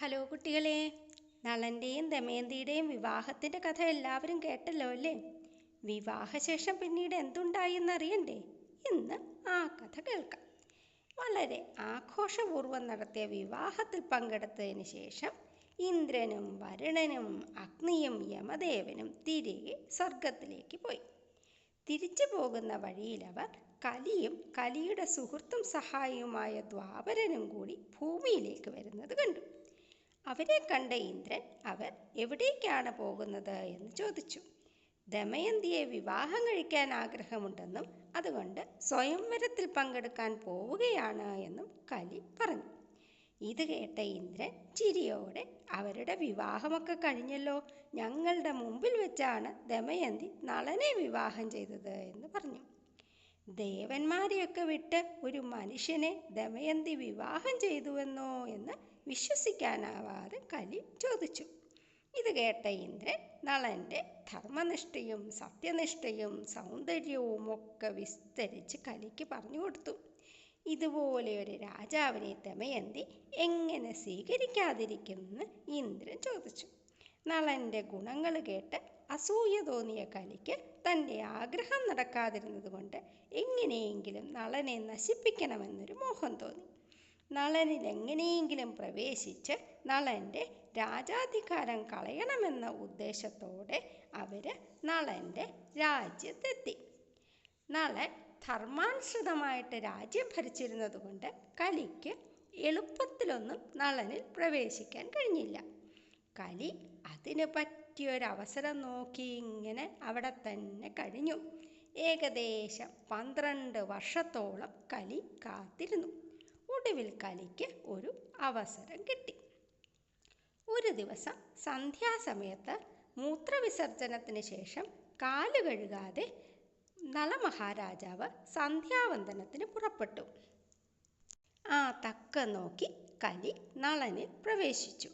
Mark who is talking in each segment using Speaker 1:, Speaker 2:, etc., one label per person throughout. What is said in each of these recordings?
Speaker 1: Hello കുട്ടികളെ നളന്റെയും ദമയന്തിയുടെയും വിവാഹത്തിന്റെ കഥ എല്ലാവരും കേട്ടല്ലോ അല്ലേ? വിവാഹശേഷം പിന്നീട് എന്തുണ്ടായി എന്നറിയണ്ടേ ഇന്ന് ആ കഥ കേൾക്കാം. വളരെ ആഘോഷപൂർവം നടത്തിയ വിവാഹത്തിൽ പങ്കെടുത്തതിന് ശേഷം ഇന്ദ്രനും വരുണനും അഗ്നിയും യമദേവനും തിരികെ സ്വർഗത്തിലേക്ക് പോയി. തിരിച്ചു പോകുന്ന വഴിയിലവർ കലിയും കലിയുടെ സുഹൃത്തും സഹായിയുമായ ദ്വാപരനും കൂടി ഭൂമിയിലേക്ക് വരുന്നത് കണ്ടു. അവരെ കണ്ട ഇന്ദ്രൻ അവർ എവിടേക്കാണ് പോകുന്നത് എന്ന് ചോദിച്ചു. ദമയന്തിയെ വിവാഹം കഴിക്കാൻ ആഗ്രഹമുണ്ടെന്നും അതുകൊണ്ട് സ്വയംവരത്തിൽ പങ്കെടുക്കാൻ പോവുകയാണ് എന്നും കലി പറഞ്ഞു. ഇത് കേട്ട ഇന്ദ്രൻ ചിരിയോടെ അവരുടെ വിവാഹമൊക്കെ കഴിഞ്ഞല്ലോ ഞങ്ങളുടെ മുമ്പിൽ വെച്ചാണ് ദമയന്തി നളനെ വിവാഹം ചെയ്തത് എന്ന് പറഞ്ഞു. ദേവന്മാരെയൊക്കെ വിട്ട് ഒരു മനുഷ്യനെ ദമയന്തി വിവാഹം ചെയ്തുവെന്നോ എന്ന് വിശ്വസിക്കാനാവാതെ കലി ചോദിച്ചു. ഇത് കേട്ട ഇന്ദ്രൻ നളന്റെ ധർമ്മനിഷ്ഠയും സത്യനിഷ്ഠയും സൗന്ദര്യവും ഒക്കെ വിസ്തരിച്ച് കലിക്ക് പറഞ്ഞു കൊടുത്തു. ഇതുപോലെ ഒരു രാജാവിനെ ദമയന്തി എങ്ങനെ സ്വീകരിക്കാതിരിക്കുമെന്ന് ഇന്ദ്രൻ ചോദിച്ചു. നളന്റെ ഗുണങ്ങൾ കേട്ട് അസൂയ തോന്നിയ കലിക്ക് തന്റെ ആഗ്രഹം നടക്കാതിരുന്നതുകൊണ്ട് എങ്ങനെയെങ്കിലും നളനെ നശിപ്പിക്കണമെന്നൊരു മോഹം തോന്നി. നളനിൽ എങ്ങനെയെങ്കിലും പ്രവേശിച്ച് നളന്റെ രാജാധികാരം കളയണമെന്ന ഉദ്ദേശത്തോടെ അവർ നളന്റെ രാജ്യത്തെത്തി. നളൻ ധർമാനുസൃതമായിട്ട് രാജ്യം ഭരിച്ചിരുന്നത് കൊണ്ട് കലിക്ക് എളുപ്പത്തിലൊന്നും നളനിൽ പ്രവേശിക്കാൻ കഴിഞ്ഞില്ല. കലി അതിന് പറ്റിയൊരവസരം നോക്കി ഇങ്ങനെ അവിടെ തന്നെ കഴിഞ്ഞു. ഏകദേശം പന്ത്രണ്ട് വർഷത്തോളം കലി കാത്തിരുന്നു. ഒടുവിൽ കലിക്ക് ഒരു അവസരം കിട്ടി. ഒരു ദിവസം സന്ധ്യാസമയത്ത് മൂത്രവിസർജനത്തിന് ശേഷം കാൽ കഴുകാതെ നളമഹാരാജാവ് സന്ധ്യാവന്ദനത്തിന് പുറപ്പെട്ടു. ആ തക്ക നോക്കി കലി നളനിൽ പ്രവേശിച്ചു.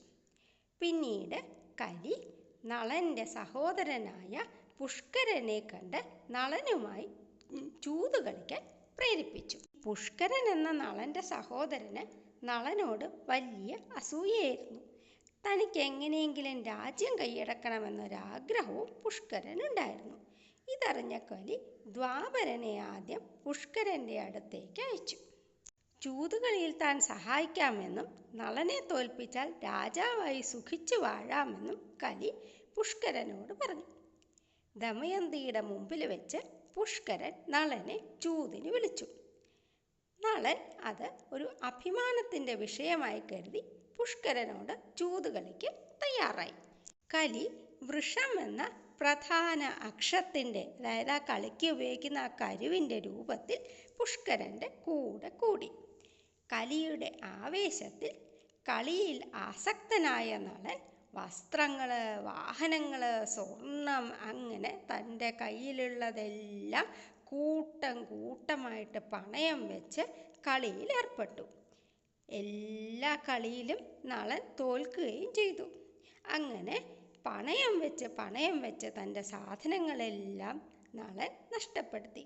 Speaker 1: പിന്നീട് കലി നളന്റെ സഹോദരനായ പുഷ്കരനെ കണ്ട് നളനുമായി ചൂത് കളിക്കാൻ പ്രേരിപ്പിച്ചു. പുഷ്കരൻ എന്ന നളന്റെ സഹോദരന് നളനോട് വലിയ അസൂയയായിരുന്നു. തനിക്ക് എങ്ങനെയെങ്കിലും രാജ്യം കൈയടക്കണമെന്നൊരാഗ്രഹവും പുഷ്കരനുണ്ടായിരുന്നു. ഇതറിഞ്ഞ കലി ദ്വാപരനെ ആദ്യം പുഷ്കരന്റെ അടുത്തേക്ക് അയച്ചു. ചൂതുകളിയിൽ താൻ സഹായിക്കാമെന്നും നളനെ തോൽപ്പിച്ചാൽ രാജാവായി സുഖിച്ചു വാഴാമെന്നും കലി പുഷ്കരനോട് പറഞ്ഞു. ദമയന്തിയുടെ മുമ്പിൽ വെച്ച് പുഷ്കരൻ നളനെ ചൂതിന് വിളിച്ചു. നളൻ അത് ഒരു അഭിമാനത്തിന്റെ വിഷയമായി കരുതി പുഷ്കരനോട് ചൂതുകളിക്ക് തയ്യാറായി. കലി വൃഷം എന്ന പ്രധാന അക്ഷത്തിന്റെ അതായത് ആ കളിക്ക് ഉപയോഗിക്കുന്ന ആ കരുവിന്റെ രൂപത്തിൽ പുഷ്കരന്റെ കൂടെ കൂടി. കലിയുടെ ആവേശത്തിൽ കളിയിൽ ആസക്തനായ നളൻ വസ്ത്രങ്ങൾ വാഹനങ്ങൾ സ്വർണം അങ്ങനെ തന്റെ കയ്യിലുള്ളതെല്ലാം കൂട്ടം കൂട്ടമായിട്ട് പണയം വെച്ച് കളിയിൽ ഏർപ്പെട്ടു എല്ലാ കളിയിലും നളൻ തോൽക്കുകയും ചെയ്തു. അങ്ങനെ പണയം വെച്ച് പണയം വെച്ച് തന്റെ സാധനങ്ങളെല്ലാം നളൻ നഷ്ടപ്പെടുത്തി.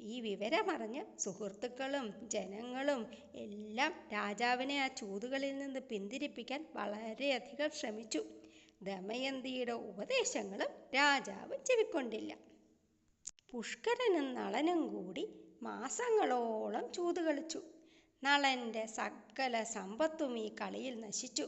Speaker 1: ഈ വിവരമറിഞ്ഞ് സുഹൃത്തുക്കളും ജനങ്ങളും എല്ലാം രാജാവിനെ ആ ചൂതുകളിൽ നിന്ന് പിന്തിരിപ്പിക്കാൻ വളരെയധികം ശ്രമിച്ചു. ദമയന്തിയുടെ ഉപദേശങ്ങളും രാജാവ് ചെവിക്കൊണ്ടില്ല. പുഷ്കരനും നളനും കൂടി മാസങ്ങളോളം ചൂത് കളിച്ചു. നളന്റെ സകല സമ്പത്തും ഈ കളിയിൽ നശിച്ചു.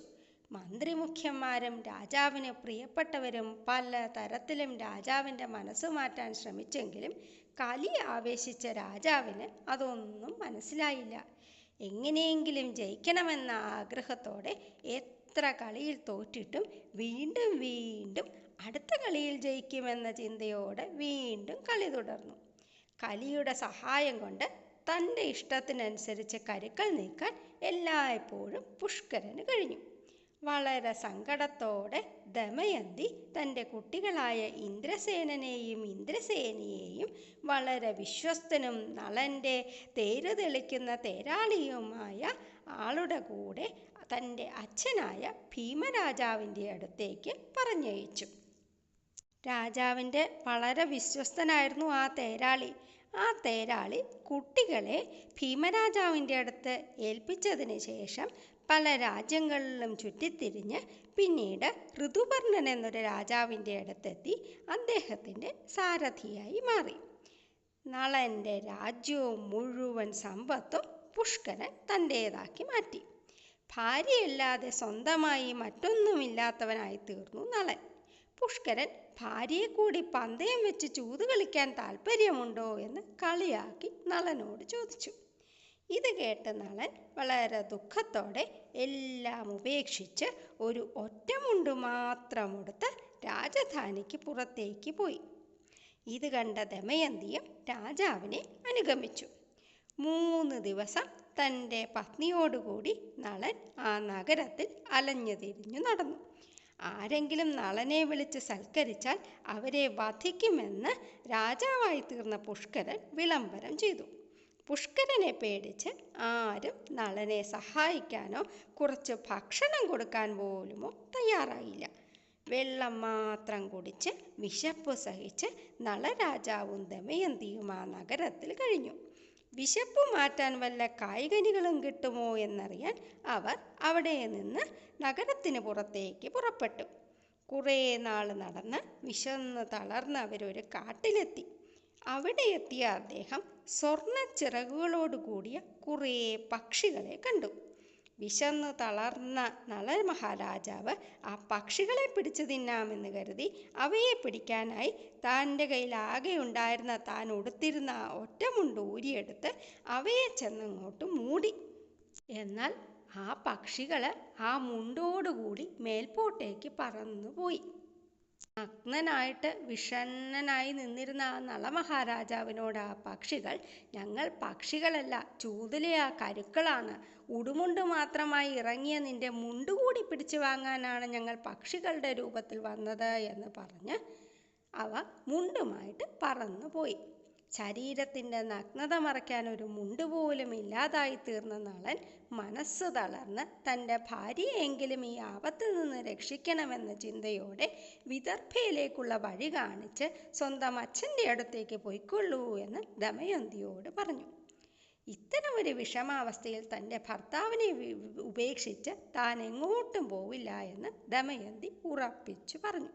Speaker 1: മന്ത്രിമുഖ്യന്മാരും രാജാവിന് പ്രിയപ്പെട്ടവരും പല തരത്തിലും രാജാവിന്റെ മനസ്സ് മാറ്റാൻ ശ്രമിച്ചെങ്കിലും കലി ആവേശിച്ച രാജാവിന് അതൊന്നും മനസ്സിലായില്ല. എങ്ങനെയെങ്കിലും ജയിക്കണമെന്ന ആഗ്രഹത്തോടെ എത്ര കളിയിൽ തോറ്റിട്ടും വീണ്ടും വീണ്ടും അടുത്ത കളിയിൽ ജയിക്കുമെന്ന ചിന്തയോടെ വീണ്ടും കളി തുടർന്നു. കലിയുടെ സഹായം കൊണ്ട് തന്റെ ഇഷ്ടത്തിനനുസരിച്ച് കരുക്കൾ നീക്കാൻ എല്ലായ്പ്പോഴും പുഷ്കരന് കഴിഞ്ഞു. വളരെ സങ്കടത്തോടെ ദമയന്തി തന്റെ കുട്ടികളായ ഇന്ദ്രസേനനെയും ഇന്ദ്രസേനയെയും വളരെ വിശ്വസ്തനും നളന്റെ തേര് തെളിക്കുന്ന തേരാളിയുമായ ആളുടെ കൂടെ തന്റെ അച്ഛനായ ഭീമരാജാവിന്റെ അടുത്തേക്ക് പറഞ്ഞയച്ചു. രാജാവിന്റെ വളരെ വിശ്വസ്തനായിരുന്നു ആ തേരാളി. ആ തേരാളി കുട്ടികളെ ഭീമരാജാവിന്റെ അടുത്ത് ഏൽപ്പിച്ചതിന് ശേഷം പല രാജ്യങ്ങളിലും ചുറ്റിത്തിരിഞ്ഞ് പിന്നീട് ഋതുപർണൻ എന്നൊരു രാജാവിന്റെ അടുത്തെത്തി അദ്ദേഹത്തിന്റെ സാരഥിയായി മാറി. നളന്റെ രാജ്യവും മുഴുവൻ സമ്പത്തും പുഷ്കരൻ തന്റേതാക്കി മാറ്റി. ഭാര്യയല്ലാതെ സ്വന്തമായി മറ്റൊന്നുമില്ലാത്തവനായി തീർന്നു നളൻ. പുഷ്കരൻ ഭാര്യയെ കൂടി പന്തയം വെച്ച് ചൂത് കളിക്കാൻ താല്പര്യമുണ്ടോ എന്ന് കളിയാക്കി നളനോട് ചോദിച്ചു. ഇത് കേട്ട നളൻ വളരെ ദുഃഖത്തോടെ എല്ലാം ഉപേക്ഷിച്ച് ഒരു ഒറ്റമുണ്ട് മാത്രം ഉടുത്ത് രാജധാനിക്ക് പുറത്തേക്ക് പോയി. ഇത് കണ്ട ദമയന്തിയും രാജാവിനെ അനുഗമിച്ചു. മൂന്ന് ദിവസം തന്റെ പത്നിയോടുകൂടി നളൻ ആ നഗരത്തിൽ അലഞ്ഞു തിരിഞ്ഞു നടന്നു. ആരെങ്കിലും നളനെ വിളിച്ച് സൽക്കരിച്ചാൽ അവരെ വധിക്കുമെന്ന് രാജാവായി തീർന്ന പുഷ്കരൻ വിളംബരം ചെയ്തു. പുഷ്കരനെ പേടിച്ച് ആരും നളനെ സഹായിക്കാനോ കുറച്ച് ഭക്ഷണം കൊടുക്കാൻ പോലുമോ തയ്യാറായില്ല. വെള്ളം മാത്രം കുടിച്ച് വിശപ്പ് സഹിച്ച് നളരാജാവും ദമയന്തിയും ആ നഗരത്തിൽ കഴിഞ്ഞു. വിശപ്പ് മാറ്റാൻ വല്ല കായ്കനികളും കിട്ടുമോ എന്നറിയാൻ അവർ അവിടെ നിന്ന് നഗരത്തിന് പുറത്തേക്ക് പുറപ്പെട്ടു. കുറേ നാൾ നടന്ന് വിശന്ന് തളർന്ന് അവരൊരു കാട്ടിലെത്തി. അവിടെ എത്തിയ അദ്ദേഹം സ്വർണ ചിറകുകളോട് കൂടിയ കുറേ പക്ഷികളെ കണ്ടു. വിശന്ന് തളർന്ന നള മഹാരാജാവ് ആ പക്ഷികളെ പിടിച്ചു തിന്നാമെന്ന് കരുതി അവയെ പിടിക്കാനായി തന്റെ കയ്യിൽ ആകെ ഉണ്ടായിരുന്ന താൻ ഉടുത്തിരുന്ന ആ ഒറ്റമുണ്ട് ഊരിയെടുത്ത് അവയെ ചെന്നങ്ങോട്ട് മൂടി. എന്നാൽ ആ പക്ഷികൾ ആ മുണ്ടോടുകൂടി മേൽപോട്ടേക്ക് പറന്നുപോയി. നഗ്നനായിട്ട് വിഷണ്ണനായി നിന്നിരുന്ന ആ നളമഹാരാജാവിനോട് ആ പക്ഷികൾ ഞങ്ങൾ പക്ഷികളല്ല ചൂതിലയാ കരുക്കളാണ്. ഉടുമുണ്ട് മാത്രമായി ഇറങ്ങിയ നിന്റെ മുണ്ടുകൂടി പിടിച്ചു വാങ്ങാനാണ് ഞങ്ങൾ പക്ഷികളുടെ രൂപത്തിൽ വന്നത് എന്ന് പറഞ്ഞ് അവ മുണ്ടുമായിട്ട് പറന്നുപോയി. ശരീരത്തിന്റെ നഗ്നത മറയ്ക്കാൻ ഒരു മുണ്ട് പോലും ഇല്ലാതായി തീർന്ന നളൻ മനസ്സ് തളർന്ന് തന്റെ ഭാര്യയെങ്കിലും ഈ ആപത്തിൽ നിന്ന് രക്ഷിക്കണമെന്ന ചിന്തയോടെ വിദർഭയിലേക്കുള്ള വഴി കാണിച്ച് സ്വന്തം അച്ഛന്റെ അടുത്തേക്ക് പോയിക്കൊള്ളൂ എന്ന് ദമയന്തിയോട് പറഞ്ഞു. ഇത്തരം ഒരു വിഷമാവസ്ഥയിൽ തന്റെ ഭർത്താവിനെ ഉപേക്ഷിച്ച് താൻ എങ്ങോട്ടും പോവില്ല എന്ന് ദമയന്തി ഉറപ്പിച്ചു പറഞ്ഞു.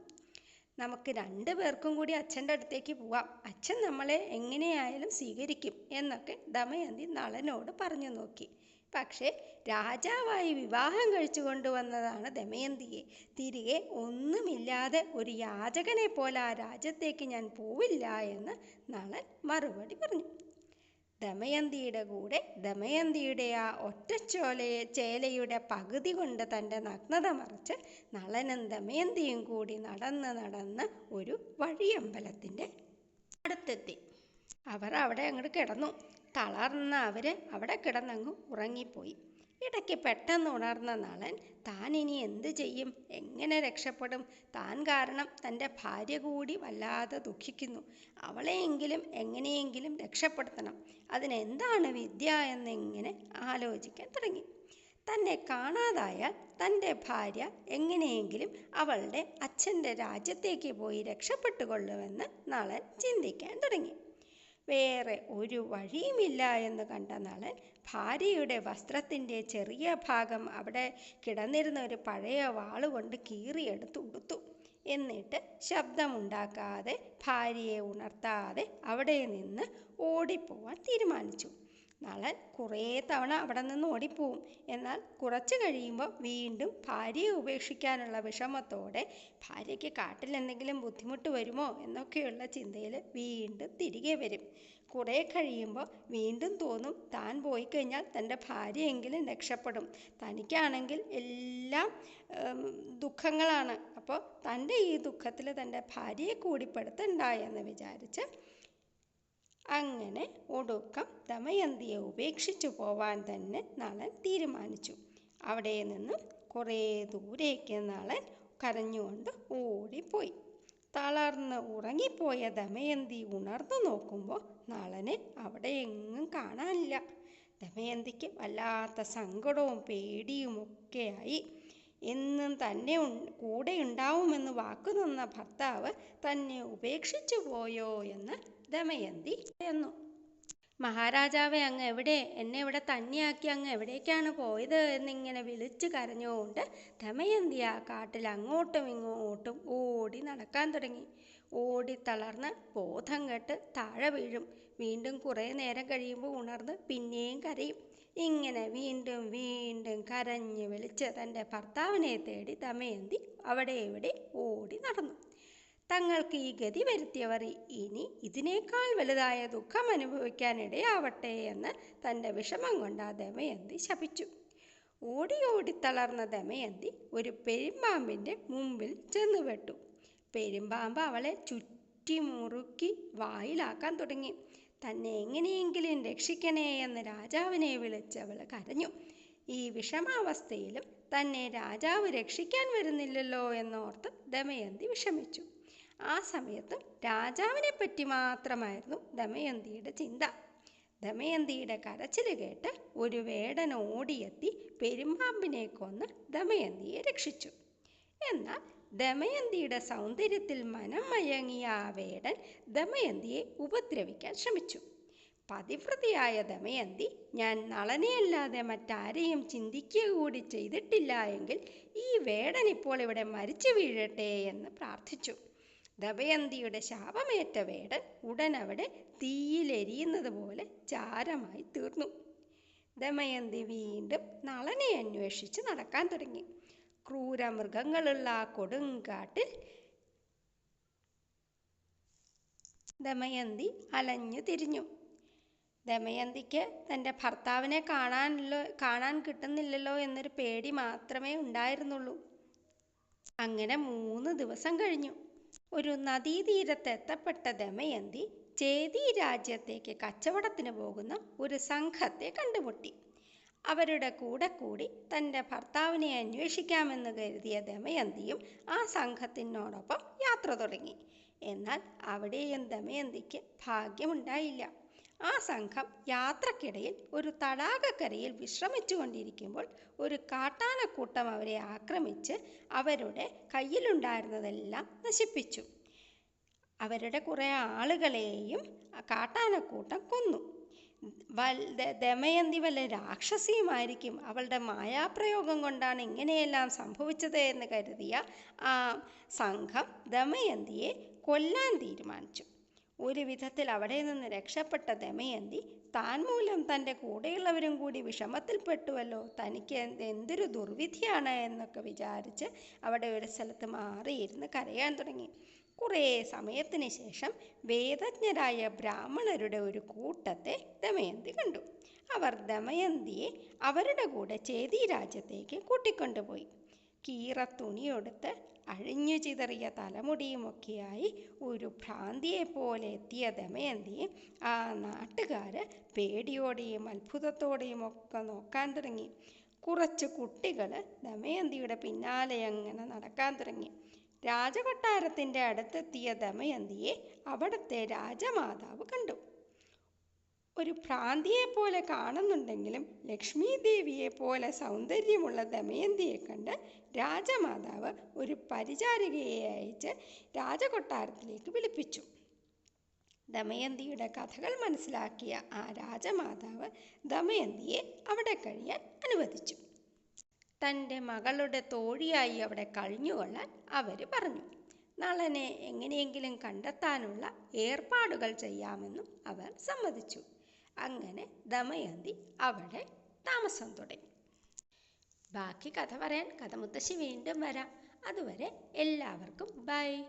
Speaker 1: നമുക്ക് രണ്ടു പേർക്കും കൂടി അച്ഛന്റെ അടുത്തേക്ക് പോവാം. അച്ഛൻ നമ്മളെ എങ്ങനെയായാലും സ്വീകരിക്കും എന്നൊക്കെ ദമയന്തി നളനോട് പറഞ്ഞു നോക്കി. പക്ഷേ രാജാവായി വിവാഹം കഴിച്ചു കൊണ്ടുവന്നതാണ് ദമയന്തിയെ. തിരികെ ഒന്നുമില്ലാതെ ഒരു യാചകനെ പോലെ ആ രാജ്യത്തേക്ക് ഞാൻ പോവില്ല എന്ന് നളൻ മറുപടി പറഞ്ഞു. ദമയന്തിയുടെ കൂടെ ദമയന്തിയുടെ ആ ഒറ്റച്ചോലയെ ചേലയുടെ പകുതി കൊണ്ട് തന്റെ നഗ്നത മറച്ച് നളനും ദമയന്തിയും കൂടി നടന്ന് നടന്ന് ഒരു വഴിയമ്പലത്തിന്റെ അടുത്തെത്തി. അവർ അവിടെ അങ്ങോട്ട് കിടന്നു. തളർന്ന അവർ അവിടെ കിടന്നങ്ങ് ഉറങ്ങിപ്പോയി. ഇടയ്ക്ക് പെട്ടെന്ന് ഉണർന്ന നളൻ താൻ ഇനി എന്ത് ചെയ്യും? എങ്ങനെ രക്ഷപ്പെടും? താൻ കാരണം തന്റെ ഭാര്യ കൂടി വല്ലാതെ ദുഃഖിക്കുന്നു. അവളെയെങ്കിലും എങ്ങനെയെങ്കിലും രക്ഷപ്പെടുത്തണം. അതിനെന്താണ് വിദ്യ എന്നിങ്ങനെ ആലോചിക്കാൻ തുടങ്ങി. തന്നെ കാണാതായാൽ തന്റെ ഭാര്യ എങ്ങനെയെങ്കിലും അവളുടെ അച്ഛന്റെ രാജ്യത്തേക്ക് പോയി രക്ഷപ്പെട്ടുകൊള്ളുമെന്ന് നളൻ ചിന്തിക്കാൻ തുടങ്ങി. വേറെ ഒരു വഴിയുമില്ല എന്ന് കണ്ട നളൻ ഭാര്യയുടെ വസ്ത്രത്തിന്റെ ചെറിയ ഭാഗം അവിടെ കിടന്നിരുന്ന ഒരു പഴയ വാളുകൊണ്ട് കീറിയെടുത്ത് ഉടുത്തു. എന്നിട്ട് ശബ്ദമുണ്ടാക്കാതെ ഭാര്യയെ ഉണർത്താതെ അവിടെ നിന്ന് ഓടിപ്പോവാൻ തീരുമാനിച്ചു. നളൻ കുറേ തവണ അവിടെ നിന്ന് ഓടിപ്പോവും. എന്നാൽ കുറച്ച് കഴിയുമ്പോൾ വീണ്ടും ഭാര്യയെ ഉപേക്ഷിക്കാനുള്ള വിഷമത്തോടെ ഭാര്യയ്ക്ക് കാട്ടിൽ എന്തെങ്കിലും ബുദ്ധിമുട്ട് വരുമോ എന്നൊക്കെയുള്ള ചിന്തയിൽ വീണ്ടും തിരികെ വരും. കുറേ കഴിയുമ്പോൾ വീണ്ടും തോന്നും താൻ പോയി കഴിഞ്ഞാൽ തന്റെ ഭാര്യയെങ്കിലും രക്ഷപ്പെടും. തനിക്കാണെങ്കിൽ എല്ലാം ദുഃഖങ്ങളാണ്. അപ്പോൾ തന്റെ ഈ ദുഃഖത്തിൽ തന്റെ ഭാര്യയെ കൂടി പെടുത്തണ്ട എന്ന് വിചാരിച്ച് അങ്ങനെ ഒടുക്കം ദമയന്തിയെ ഉപേക്ഷിച്ചു പോവാൻ തന്നെ നളൻ തീരുമാനിച്ചു. അവിടെ നിന്ന് കുറേ ദൂരേക്ക് നളൻ കരഞ്ഞുകൊണ്ട് ഓടിപ്പോയി. തളർന്ന് ഉറങ്ങിപ്പോയ ദമയന്തി ഉണർന്നു നോക്കുമ്പോൾ നളനെ അവിടെ എങ്ങും കാണാനില്ല. ദമയന്തിക്ക് വല്ലാത്ത സങ്കടവും പേടിയും ഒക്കെയായി എന്നും തന്നെ കൂടെ ഉണ്ടാവുമെന്ന് വാക്കു നിന്ന ഭർത്താവ് തന്നെ ഉപേക്ഷിച്ചു പോയോ എന്ന് ദമയന്തി എന്നു മഹാരാജാവെ അങ്ങ് എവിടെ? എന്നെ ഇവിടെ തന്നെയാക്കി അങ്ങ് എവിടേക്കാണ് പോയത്? എന്നിങ്ങനെ വിളിച്ചു കരഞ്ഞുകൊണ്ട് ദമയന്തി ആ കാട്ടിൽ അങ്ങോട്ടും ഇങ്ങോട്ടും ഓടി നടക്കാൻ തുടങ്ങി. ഓടി തളർന്ന് ബോധം കെട്ട് താഴെ വീഴും. വീണ്ടും കുറേ നേരം കഴിയുമ്പോൾ ഉണർന്ന് പിന്നെയും കരയും. ഇങ്ങനെ വീണ്ടും വീണ്ടും കരഞ്ഞ് വിളിച്ച് തന്റെ ഭർത്താവിനെ തേടി ദമയന്തി അവിടെ ഇവിടെ ഓടി നടന്നു. തങ്ങൾക്ക് ഈ ഗതി വരുത്തിയവർ ഇനി ഇതിനേക്കാൾ വലുതായ ദുഃഖം അനുഭവിക്കാനിടയാവട്ടെ എന്ന് തന്റെ വിഷമം കൊണ്ട് ആ ദമയന്തി ശപിച്ചു. ഓടി ഓടി തളർന്ന ദമയന്തി ഒരു പെരുമ്പാമ്പിന്റെ മുമ്പിൽ ചെന്നുപെട്ടു പെരുമ്പാമ്പ് അവളെ ചുറ്റി മുറുക്കി വായിലാക്കാൻ തുടങ്ങി. തന്നെ എങ്ങനെയെങ്കിലും രക്ഷിക്കണേ എന്ന് രാജാവിനെ വിളിച്ച് അവൾ കരഞ്ഞു. ഈ വിഷമാവസ്ഥയിലും തന്നെ രാജാവ് രക്ഷിക്കാൻ വരുന്നില്ലല്ലോ എന്നോർത്ത് ദമയന്തി വിഷമിച്ചു. ആ സമയത്ത് രാജാവിനെ പറ്റി മാത്രമായിരുന്നു ദമയന്തിയുടെ ചിന്ത. ദമയന്തിയുടെ കരച്ചിൽ കേട്ട് ഒരു വേടൻ ഓടിയെത്തി പെരുമ്പാമ്പിനെ കൊന്ന് ദമയന്തിയെ രക്ഷിച്ചു. എന്നാൽ ദമയന്തിയുടെ സൗന്ദര്യത്തിൽ മനം മയങ്ങിയ ആ വേടൻ ദമയന്തിയെ ഉപദ്രവിക്കാൻ ശ്രമിച്ചു. പതിവൃതിയായ ദമയന്തി ഞാൻ നളനെയല്ലാതെ മറ്റാരെയും ചിന്തിക്കുക കൂടി ചെയ്തിട്ടില്ല എങ്കിൽ ഈ വേടൻ ഇപ്പോൾ ഇവിടെ മരിച്ചു വീഴട്ടെ എന്ന് പ്രാർത്ഥിച്ചു. ദമയന്തിയുടെ ശാപമേറ്റ വേടൻ ഉടൻ അവിടെ തീയിലെരിയുന്നത് പോലെ ചാരമായി തീർന്നു. ദമയന്തി വീണ്ടും നളനെ അന്വേഷിച്ച് നടക്കാൻ തുടങ്ങി. ക്രൂരമൃഗങ്ങളുള്ള ആ കൊടുങ്കാട്ടിൽ ദമയന്തി അലഞ്ഞു തിരിഞ്ഞു. ദമയന്തിക്ക് തന്റെ ഭർത്താവിനെ കാണാനല്ലോ കാണാൻ കിട്ടുന്നില്ലല്ലോ എന്നൊരു പേടി മാത്രമേ ഉണ്ടായിരുന്നുള്ളൂ. അങ്ങനെ മൂന്ന് ദിവസം കഴിഞ്ഞു. ഒരു നദീതീരത്തെത്തപ്പെട്ട ദമയന്തി ചേതി രാജ്യത്തേക്ക് കച്ചവടത്തിന് പോകുന്ന ഒരു സംഘത്തെ കണ്ടുമുട്ടി. അവരുടെ കൂടെ കൂടി തന്റെ ഭർത്താവിനെ അന്വേഷിക്കാമെന്ന് കരുതിയ ദമയന്തിയും ആ സംഘത്തിനോടൊപ്പം യാത്ര തുടങ്ങി. എന്നാൽ അവിടെയും ദമയന്തിക്ക് ഭാഗ്യമുണ്ടായില്ല. ആ സംഘം യാത്രക്കിടയിൽ ഒരു തടാകക്കരയിൽ വിശ്രമിച്ചു കൊണ്ടിരിക്കുമ്പോൾ ഒരു കാട്ടാനക്കൂട്ടം അവരെ ആക്രമിച്ച് അവരുടെ കയ്യിലുണ്ടായിരുന്നതെല്ലാം നശിപ്പിച്ചു. അവരുടെ കുറേ ആളുകളെയും കാട്ടാനക്കൂട്ടം കൊന്നു. ദമയന്തി വല്ല രാക്ഷസിയുമായിരിക്കും. അവളുടെ മായാപ്രയോഗം കൊണ്ടാണ് ഇങ്ങനെയെല്ലാം സംഭവിച്ചത് എന്ന് കരുതിയ ആ സംഘം ദമയന്തിയെ കൊല്ലാൻ തീരുമാനിച്ചു. ഒരു വിധത്തിൽ അവിടെ നിന്ന് രക്ഷപ്പെട്ട ദമയന്തി താൻ മൂലം തന്റെ കൂടെയുള്ളവരും കൂടി വിഷമത്തിൽപ്പെട്ടുവല്ലോ. തനിക്ക് എന്തൊരു ദുർവിധിയാണ് എന്നൊക്കെ വിചാരിച്ച് അവിടെ ഒരു സ്ഥലത്ത് മാറിയിരുന്ന് കരയാൻ തുടങ്ങി. കുറേ സമയത്തിന് ശേഷം വേദജ്ഞരായ ബ്രാഹ്മണരുടെ ഒരു കൂട്ടത്തെ ദമയന്തി കണ്ടു. അവർ ദമയന്തിയെ അവരുടെ കൂടെ ചേതി രാജ്യത്തേക്ക് കൂട്ടിക്കൊണ്ടുപോയി. കീറ തുണിയെടുത്ത് അഴിഞ്ഞു ചിതറിയ തലമുടിയുമൊക്കെയായി ഒരു ഭ്രാന്തിയെ പോലെ എത്തിയ ദമയന്തിയെ ആ നാട്ടുകാർ പേടിയോടെയും അത്ഭുതത്തോടെയും ഒക്കെ നോക്കാൻ തുടങ്ങി. കുറച്ച് കുട്ടികൾ ദമയന്തിയുടെ പിന്നാലെ അങ്ങനെ നടക്കാൻ തുടങ്ങി. രാജകൊട്ടാരത്തിന്റെ അടുത്തെത്തിയ ദമയന്തിയെ അവിടുത്തെ രാജമാതാവ് കണ്ടു. ഒരു ഭ്രാന്തിയെ പോലെ കാണുന്നുണ്ടെങ്കിലും ലക്ഷ്മി ദേവിയെ പോലെ സൗന്ദര്യമുള്ള ദമയന്തിയെ കണ്ട് രാജമാതാവ് ഒരു പരിചാരികയെ അയച്ച് രാജകൊട്ടാരത്തിലേക്ക് വിളിപ്പിച്ചു. ദമയന്തിയുടെ കഥകൾ മനസ്സിലാക്കിയ ആ രാജമാതാവ് ദമയന്തിയെ അവിടെ കഴിയാൻ അനുവദിച്ചു. തന്റെ മകളുടെ തോഴിയായി അവിടെ കഴിഞ്ഞുകൊള്ളാൻ അവർ പറഞ്ഞു. നളനെ എങ്ങനെയെങ്കിലും കണ്ടെത്താനുള്ള ഏർപ്പാടുകൾ ചെയ്യാമെന്നും അവർ സമ്മതിച്ചു. അങ്ങനെ ദമയന്തി അവിടെ താമസം തുടങ്ങി. ബാക്കി കഥ പറയാൻ കഥ മുത്തശ്ശി വീണ്ടും വരാം. അതുവരെ എല്ലാവർക്കും ബൈ.